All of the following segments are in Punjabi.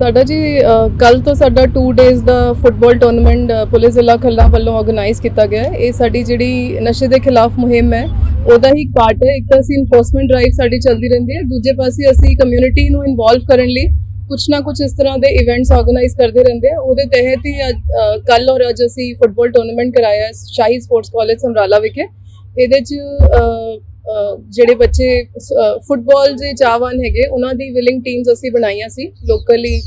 ਸਾਡਾ ਜੀ ਕੱਲ ਤੋਂ ਸਾਡਾ 2 ਡੇਜ਼ ਦਾ ਫੁੱਟਬਾਲ ਟੂਰਨਾਮੈਂਟ ਪੁਲਿਸ ਜ਼ਿਲ੍ਹਾ ਖੰਨਾ ਵੱਲੋਂ ਆਰਗੇਨਾਈਜ਼ ਕੀਤਾ ਗਿਆ ਹੈ। ਇਹ ਸਾਡੀ ਜਿਹੜੀ ਨਸ਼ੇ ਦੇ ਖਿਲਾਫ ਮੁਹਿੰਮ ਹੈ, ਉਹਦਾ ਹੀ ਪਾਰਟ ਹੈ। ਇੱਕ ਤਾਂ ਅਸੀਂ ਇਨਫੋਰਸਮੈਂਟ ਡਰਾਈਵ ਸਾਡੀ ਚੱਲਦੀ ਰਹਿੰਦੀ ਹੈ, ਦੂਜੇ ਪਾਸੇ ਅਸੀਂ ਕਮਿਊਨਿਟੀ ਨੂੰ ਇਨਵੋਲਵ ਕਰਨ ਲਈ ਕੁਛ ਨਾ ਕੁਛ ਇਸ ਤਰ੍ਹਾਂ ਦੇ ਇਵੈਂਟਸ ਆਰਗੇਨਾਈਜ਼ ਕਰਦੇ ਰਹਿੰਦੇ ਆ ਉਹਦੇ ਤਹਿਤ ਹੀ ਕੱਲ ਔਰ ਅੱਜ ਅਸੀਂ ਫੁੱਟਬਾਲ ਟੂਰਨਾਮੈਂਟ ਕਰਾਇਆ ਹੈ, ਸ਼ਾਹੀ ਸਪੋਰਟਸ ਕਾਲਜ ਸਮਰਾਲਾ ਵਿਖੇ। ਇਹਦੇ ਚ ਜਿਹੜੇ ਬੱਚੇ ਫੁੱਟਬਾਲ ਦੇ ਚਾਹਵਾਨ ਹੈਗੇ, ਉਹਨਾਂ ਦੀ ਵਿਲਿੰਗ ਟੀਮਸ ਅਸੀਂ ਬਣਾਈਆਂ ਸੀ। ਲੋਕਲੀ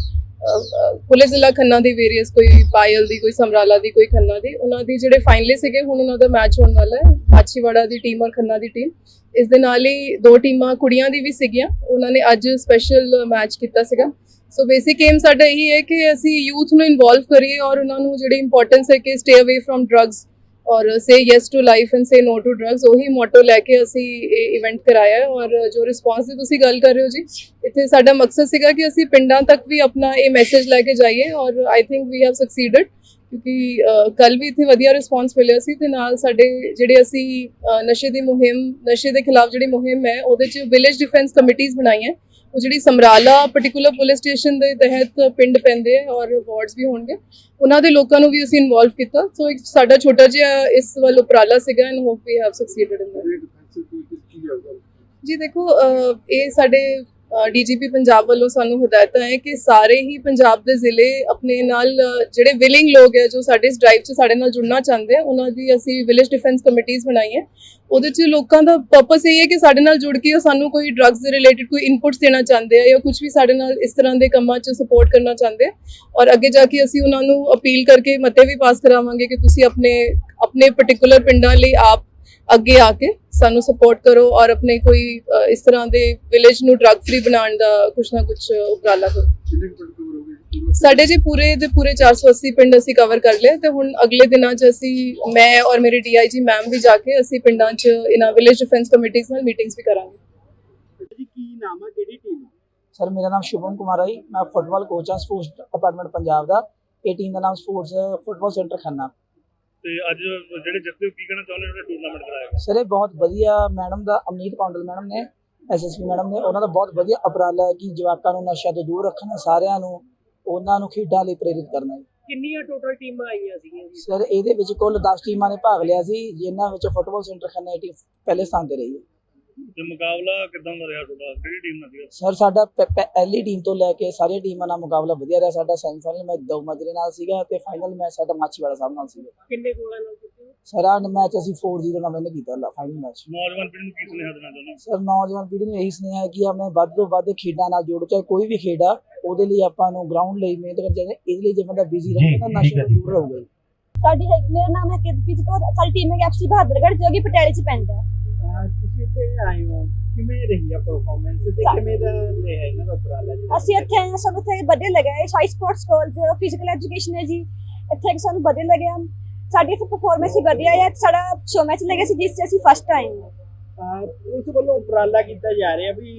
ਪੁਲਿਸ ਜ਼ਿਲ੍ਹਾ ਖੰਨਾ ਦੀ ਵੇਰੀਅਸ ਕੋਈ ਪਾਇਲ ਦੀ, ਕੋਈ ਸਮਰਾਲਾ ਦੀ, ਕੋਈ ਖੰਨਾ ਦੀ, ਉਹਨਾਂ ਦੀ ਜਿਹੜੇ ਫਾਈਨਲਿਸਟ ਸੀਗੇ, ਹੁਣ ਉਹਨਾਂ ਦਾ ਮੈਚ ਹੋਣ ਵਾਲਾ ਹੈ, ਮਾਛੀਵਾੜਾ ਦੀ ਟੀਮ ਔਰ ਖੰਨਾ ਦੀ ਟੀਮ ਇਸ ਦੇ ਨਾਲ ਹੀ ਦੋ ਟੀਮਾਂ ਕੁੜੀਆਂ ਦੀ ਵੀ ਸੀਗੀਆਂ, ਉਹਨਾਂ ਨੇ ਅੱਜ ਸਪੈਸ਼ਲ ਮੈਚ ਕੀਤਾ ਸੀਗਾ। ਸੋ ਬੇਸਿਕ ਏਮ ਸਾਡਾ ਇਹੀ ਹੈ ਕਿ ਅਸੀਂ ਯੂਥ ਨੂੰ ਇਨਵੋਲਵ ਕਰੀਏ ਔਰ ਉਹਨਾਂ ਨੂੰ ਜਿਹੜੀ ਇੰਪੋਰਟੈਂਸ ਹੈ ਕਿ ਸਟੇ ਅਵੇ ਫਰਮ ਡਰੱਗਸ ਔਰ say yes to life and say no to drugs ਉਹੀ ਮੋਟੋ ਲੈ ਕੇ ਅਸੀਂ ਇਹ ਇਵੈਂਟ ਕਰਾਇਆ ਔਰ ਜੋ ਰਿਸਪਾਂਸ ਦੀ ਤੁਸੀਂ ਗੱਲ ਕਰ ਰਹੇ ਹੋ ਜੀ, ਇੱਥੇ ਸਾਡਾ ਮਕਸਦ ਸੀਗਾ ਕਿ ਅਸੀਂ ਪਿੰਡਾਂ ਤੱਕ ਵੀ ਆਪਣਾ ਇਹ ਮੈਸੇਜ ਲੈ ਕੇ ਜਾਈਏ ਔਰ ਆਈ ਥਿੰਕ ਵੀ ਹੈਵ ਸਕਸੀਡਡ ਕਿਉਂਕਿ ਕੱਲ ਵੀ ਇੱਥੇ ਵਧੀਆ ਰਿਸਪਾਂਸ ਮਿਲਿਆ ਸੀ ਤੇ ਨਾਲ ਸਾਡੇ ਜਿਹੜੇ ਅਸੀਂ ਨਸ਼ੇ ਦੀ ਮੁਹਿੰਮ, ਨਸ਼ੇ ਦੇ ਖਿਲਾਫ ਜਿਹੜੀ ਮੁਹਿੰਮ ਹੈ, ਉਹਦੇ ਚ ਵਿਲੇਜ ਡਿਫੈਂਸ ਕਮੇਟੀਆਂ ਬਣਾਈਆਂ। ਉਹ ਜਿਹੜੀ ਸਮਰਾਲਾ ਪਾਰਟਿਕੂਲਰ ਪੁਲਿਸ ਸਟੇਸ਼ਨ ਦੇ ਤਹਿਤ ਪਿੰਡ ਪੈਂਦੇ ਆ ਔਰ ਵਾਰਡਸ ਵੀ ਹੋਣਗੇ ਉਹਨਾਂ ਦੇ ਲੋਕਾਂ ਨੂੰ ਵੀ ਅਸੀਂ ਇਨਵੋਲਵ ਕੀਤਾ। ਸੋ ਇੱਕ ਸਾਡਾ ਛੋਟਾ ਜਿਹਾ ਇਸ ਵੱਲ ਉਪਰਾਲਾ ਸੀਗਾ and hope we have succeeded in that ਜੀ ਦੇਖੋ ਇਹ ਸਾਡੇ ਡੀਜੀਪੀ ਪੰਜਾਬ ਵੱਲੋਂ ਸਾਨੂੰ ਹਦਾਇਤਾਂ ਹੈ ਕਿ ਸਾਰੇ ਹੀ ਪੰਜਾਬ ਦੇ ਜ਼ਿਲ੍ਹੇ ਆਪਣੇ ਨਾਲ ਜਿਹੜੇ ਵਿਲਿੰਗ ਲੋਕ ਹੈ, ਜੋ ਸਾਡੇ ਇਸ ਡਰਾਈਵ 'ਚ ਸਾਡੇ ਨਾਲ ਜੁੜਨਾ ਚਾਹੁੰਦੇ ਆ, ਉਹਨਾਂ ਦੀ ਅਸੀਂ ਵਿਲੇਜ ਡਿਫੈਂਸ ਕਮੇਟੀਆਂ ਬਣਾਈਆਂ ਉਹਦੇ 'ਚ ਲੋਕਾਂ ਦਾ ਪਰਪਸ ਇਹ ਹੈ ਕਿ ਸਾਡੇ ਨਾਲ ਜੁੜ ਕੇ ਉਹ ਸਾਨੂੰ ਕੋਈ ਡਰੱਗਸ ਦੇ ਰਿਲੇਟਡ ਕੋਈ ਇਨਪੁਟਸ ਦੇਣਾ ਚਾਹੁੰਦੇ ਆ ਜਾਂ ਕੁਝ ਵੀ ਸਾਡੇ ਨਾਲ ਇਸ ਤਰ੍ਹਾਂ ਦੇ ਕੰਮਾਂ 'ਚ ਸਪੋਰਟ ਕਰਨਾ ਚਾਹੁੰਦੇ ਆ। ਔਰ ਅੱਗੇ ਜਾ ਕੇ ਅਸੀਂ ਉਹਨਾਂ ਨੂੰ ਅਪੀਲ ਕਰਕੇ ਮਤੇ ਵੀ ਪਾਸ ਕਰਾਵਾਂਗੇ ਕਿ ਤੁਸੀਂ ਆਪਣੇ ਆਪਣੇ ਪਾਰਟਿਕੂਲਰ ਪਿੰਡਾਂ ਲਈ ਆਪ ਅੱਗੇ ਆ ਕੇ ਸਾਨੂੰ ਸਪੋਰਟ ਕਰੋ ਔਰ ਆਪਣੇ ਕੋਈ ਇਸ ਤਰ੍ਹਾਂ ਦੇ ਵਿਲੇਜ ਨੂੰ ਡਰੱਗ ਫ੍ਰੀ ਬਣਾਉਣ ਦਾ ਕੁਛ ਨਾ ਕੁਛ ਉਪਰਾਲਾ ਕਰੋ। ਸਾਡੇ ਜੀ ਪੂਰੇ ਦੇ ਪੂਰੇ 480 ਪਿੰਡ ਅਸੀਂ ਕਵਰ ਕਰ ਲਏ ਤੇ ਹੁਣ ਅਗਲੇ ਦਿਨਾਂ 'ਚ ਅਸੀਂ ਮੈਂ ਔਰ ਮੇਰੇ ਡੀਆਈਜੀ ਮੈਮ ਵੀ ਜਾ ਕੇ ਅਸੀਂ ਪਿੰਡਾਂ 'ਚ ਇਹਨਾਂ ਵਿਲੇਜ ਡਿਫੈਂਸ ਕਮੇਟੀਆਂ ਨਾਲ ਮੀਟਿੰਗਸ ਵੀ ਕਰਾਂਗੇ। ਜੀ ਕੀ ਨਾਮ ਹੈ ਕਿਹੜੀ ਟੀਮ ਸਰ ਮੇਰਾ ਨਾਮ ਸ਼ੁਭਮ ਕੁਮਾਰ ਹੈ। ਮੈਂ ਫੁੱਟਬਾਲ ਕੋਚ ਹਾਂ ਸਪੋਰਟਸ ਡਿਪਾਰਟਮੈਂਟ ਪੰਜਾਬ ਦਾ। ਇਹ ਟੀਮ ਦਾ ਨਾਮ ਸਪੋਰਟਸ ਫੁੱਟਬਾਲ ਸੈਂਟਰ ਖੰਨਾ। ਤੇ ਅੱਜ ਜਿਹੜੇ ਜਿੱਤੇ ਕੀ ਕਹਿਣਾ ਚਾਹੁੰਦੇ ਜਿਹੜਾ ਟੂਰਨਾਮੈਂਟ ਕਰਾਇਆ ਗਿਆ। ਸਰ ਇਹ ਬਹੁਤ ਵਧੀਆ ਮੈਡਮ ਦਾ ਅਮਨੀਤ ਕੌਂਡਲ ਮੈਡਮ ਨੇ ਐਸਐਸਪੀ ਮੈਡਮ ਨੇ ਉਹਨਾਂ ਦਾ ਬਹੁਤ ਵਧੀਆ ਉਪਰਾਲਾ ਹੈ ਕਿ ਜਵਾਕਾਂ ਨੂੰ ਨਸ਼ਿਆਂ ਤੋਂ ਦੂਰ ਰੱਖਣਾ ਸਾਰਿਆਂ ਨੂੰ ਉਹਨਾਂ ਨੂੰ ਖੇਡਾਂ ਲਈ ਪ੍ਰੇਰਿਤ ਕਰਨਾ ਕਿੰਨੀਆਂ ਟੋਟਲ ਟੀਮਾਂ ਆਈਆਂ ਸੀਗੀਆਂ ਸਰ ਇਹਦੇ ਵਿੱਚ ਕੁੱਲ 10 ਟੀਮਾਂ ਨੇ ਭਾਗ ਲਿਆ ਸੀ ਜਿਨ੍ਹਾਂ ਵਿੱਚ ਫੁੱਟਬਾਲ ਸੈਂਟਰ ਖੰਨਾ ਦੀ ਟੀਮ ਪਹਿਲੇ ਸਥਾਨ ਤੇ ਰਹੀ ਹੈ। ਤੇ ਮੁਕਾਬਲਾ ਕਿਦਾਂ ਦਾ ਰਿਹਾ ਤੁਹਾਡਾ? ਕਿਹੜੀ ਟੀਮ ਨਾਲ ਸੀਗਾ? ਸਰ ਸਾਡਾ ਪ- ਪ- ਪਹਿਲੀ ਟੀਮ ਤੋਂ ਲੈ ਕੇ ਸਾਰੀਆਂ ਟੀਮਾਂ ਨਾਲ ਮੁਕਾਬਲਾ ਵਧੀਆ ਰਿਹਾ। ਸਾਡਾ ਸੈਮੀਫਾਈਨਲ ਮੈਚ ਦੋ ਮਾਜਰੇ ਨਾਲ ਸੀਗਾ ਤੇ ਫਾਈਨਲ ਮੈਚ ਸਾਡਾ ਮਾਛੀਵਾੜਾ ਸਾਹਿਬ ਨਾਲ ਸੀਗਾ। ਕਿੰਨੇ ਗੋਲਾਂ ਨਾਲ ਜਿੱਤੇ? ਸਰ ਆਹ ਮੈਚ ਅਸੀਂ 4-0 ਨਾਲ ਵਿਨ ਕੀਤਾ ਫਾਈਨਲ ਮੈਚ। ਨੌਜਵਾਨ ਪੀੜ੍ਹੀ ਨੂੰ ਕੀ ਸੁਨੇਹਾ ਦੇਣਾ ਚਾਹੁੰਦੇ? ਸਰ ਨੌਜਵਾਨ ਪੀੜ੍ਹੀ ਨੂੰ ਇਹੀ ਸੁਨੇਹਾ ਹੈ ਕਿ ਆਪਣੇ ਵੱਧ ਤੋਂ ਵੱਧ ਖੇਡਾਂ ਨਾਲ ਜੁੜੋ ਚਾਹੇ ਕੋਈ ਵੀ ਖੇਡ ਆ ਉਹਦੇ ਲਈ ਆਪਾਂ ਨੂੰ ਗਰਾਊਂਡ ਲਈ ਮਿਹਨਤ ਕਰਨੀ ਚਾਹੀਦੀ ਹੈ। ਇਹਦੇ ਲਈ ਜੇ ਬੰਦਾ ਬਿਜ਼ੀ ਰਹੇਗਾ ਤਾਂ ਨਸ਼ੇ ਤੋਂ ਦੂਰ ਰਹੂਗਾ। ਸਾਡੀ ਹੈ ਮੇਰਾ ਨਾਮ ਹੈ ਕਿਰਪ੍ਰੀਤ ਕੌਰ। ਸਾਡੀ ਟੀਮ ਹੈ ਐਫਸੀ ਬਹਾਦਰਗੜ੍ਹ ਜੋ ਕਿ ਪਟਿਆਲੇ ਚ ਪੈਂਦਾ ਹੈ। ਤੁਸੀਂ ਇੱਥੇ ਆਏ ਹੋ ਕਿਵੇਂ ਰਹੀ ਆ ਪਰਫਾਰਮੈਂਸ ਤੇ ਕਿਵੇਂ ਦਾ ਰਿਹਾ ਇਹਨਾਂ ਦਾ ਉਪਰਾਲਾ ਜੀ? ਅਸੀਂ ਇੱਥੇ ਆਏ ਹਾਂ, ਸਾਨੂੰ ਇੱਥੇ ਵਧੀਆ ਲੱਗਿਆ ਹੈ ਸ਼ਾਈ ਸਪੋਰਟਸ ਕਾਲਜ ਫਿਜ਼ੀਕਲ ਐਜੂਕੇਸ਼ਨ ਹੈ ਜੀ। ਇੱਥੇ ਸਾਨੂੰ ਵਧੀਆ ਲੱਗਿਆ ਸਾਡੀ ਇੱਥੇ ਪਰਫਾਰਮੈਂਸ ਹੀ ਵਧੀਆ ਹੈ। ਸਾਡਾ ਸ਼ੋ ਮੈਚ ਲੱਗਿਆ ਸੀ ਜਿਸ 'ਚ ਅਸੀਂ ਫਸਟ ਆਏ ਹਾਂ। ਅਹ ਉਸ ਵੱਲੋਂ ਉਪਰਾਲਾ ਕੀਤਾ ਜਾ ਰਿਹਾ ਵੀ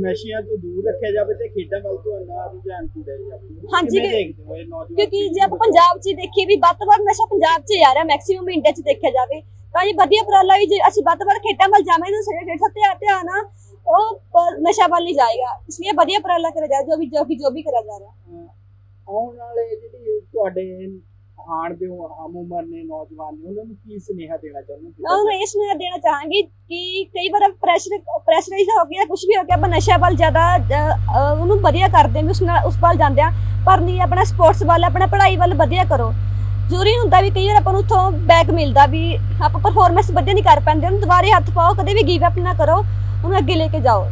ਨਸ਼ਿਆਂ ਤੋਂ ਦੂਰ ਰੱਖਿਆ ਜਾਵੇ ਤੇ ਖੇਡਾਂ ਵੱਲ ਤੁਹਾਡਾ ਰੁਝਾਨ ਪੂਰਿਆ ਜਾਵੇ। ਹਾਂਜੀ, ਕਿਵੇਂ ਕਿ- ਦੇਖਦੇ ਹੋ ਇਹ ਨੌਜਵਾਨ ਕਿਉਂਕਿ ਜੇ ਆਪਾਂ ਪੰਜਾਬ 'ਚ ਹੀ ਦੇਖੀਏ ਵੀ ਵੱਧ ਤੋਂ ਵੱਧ ਨਸ਼ਾ ਪੰਜਾਬ 'ਚ ਹੀ ਆ ਰਿਹਾ ਮੈਕਸਿਮਮ ਇੰਡੀਆ 'ਚ ਦੇਖਿਆ ਜਾਵੇ। ਤਾਂ ਇਹ ਵਧੀਆ ਉਪਰਾਲਾ ਵੀ ਜੇ ਅਸੀਂ ਵੱਧ ਵੱਧ ਖੇਡਾਂ ਵੱਲ ਜਾਵਾਂਗੇ ਤਾਂ ਸਾਡੇ ਜਿਹੜਾ ਧਿਆਨ ਧਿਆਨ ਆ ਉਹ ਨਸ਼ਾ ਵੱਲ ਹੀ ਜਾਏਗਾ। ਇਸ ਲਈ ਵਧੀਆ ਉਪਰਾਲਾ ਕਰਿਆ ਜਾ ਜੋ ਵੀ ਜੋ ਵੀ ਜੋ ਵੀ ਕਰਿਆ ਜਾ ਰਿਹਾ। ਆਉਣ ਵਾਲੇ ਜਿਹੜੀ ਤੁਹਾਡੇ ਆਣ ਦੇ ਆਮ ਉਮਰ ਨੇ ਨੌਜਵਾਨ ਨੇ ਉਹਨਾਂ ਨੂੰ ਕੀ ਸੁਨੇਹਾ ਦੇਣਾ ਚਾਹੁੰਦੇ ਹੋ? ਮੈਂ ਇਸ ਨੂੰ ਦੇਣਾ ਚਾਹਾਂਗੀ ਕਿ ਕਈ ਵਾਰ ਪ੍ਰੈਸ਼ਰ ਪ੍ਰੈਸ਼ਰਾਈਜ਼ ਹੋ ਗਿਆ ਕੁਝ ਵੀ ਹੋ ਗਿਆ ਆਪਾਂ ਨਸ਼ਾ ਵੱਲ ਜ਼ਿਆਦਾ ਉਹਨੂੰ ਵਧੀਆ ਕਰਦੇ ਵੀ ਉਸ ਨਾਲ ਉਸ ਵੱਲ ਜਾਂਦੇ ਆ ਪਰ ਨਹੀਂ ਆਪਣਾ ਸਪੋਰਟਸ ਵੱਲ ਆਪਣਾ ਪੜ੍ਹਾਈ ਵੱਲ ਵਧੀਆ ਕਰੋ। ਜ਼ਰੂਰੀ ਹੁੰਦਾ ਵੀ ਕਈ ਵਾਰ ਆਪਾਂ ਨੂੰ ਉੱਥੋਂ ਬੈਕ ਮਿਲਦਾ ਵੀ ਆਪਾਂ ਪਰਫਾਰਮੈਂਸ ਵਧੀਆ ਨਹੀਂ ਕਰ ਪਾਉਂਦੇ ਉਹਨੂੰ ਦੁਬਾਰੇ ਹੱਥ ਪਾਓ, ਕਦੇ ਵੀ ਗਿਵ ਅਪ ਨਾ ਕਰੋ, ਉਹਨੂੰ ਅੱਗੇ ਲੈ ਕੇ ਜਾਓ।